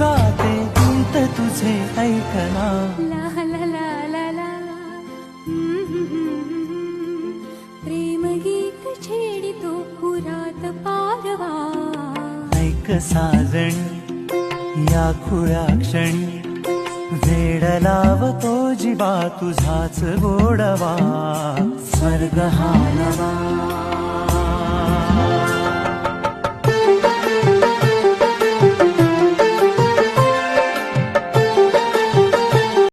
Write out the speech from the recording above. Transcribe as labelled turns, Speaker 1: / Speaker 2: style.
Speaker 1: गाते गीत तुझे ऐकना
Speaker 2: ला ला प्रेम गीत छेडी तो पुरात पारवा.
Speaker 1: ऐक साजण या खुळ्या क्षणी. वेड लावतो जीवा तुझाच गोडवा. स्वर्ग हा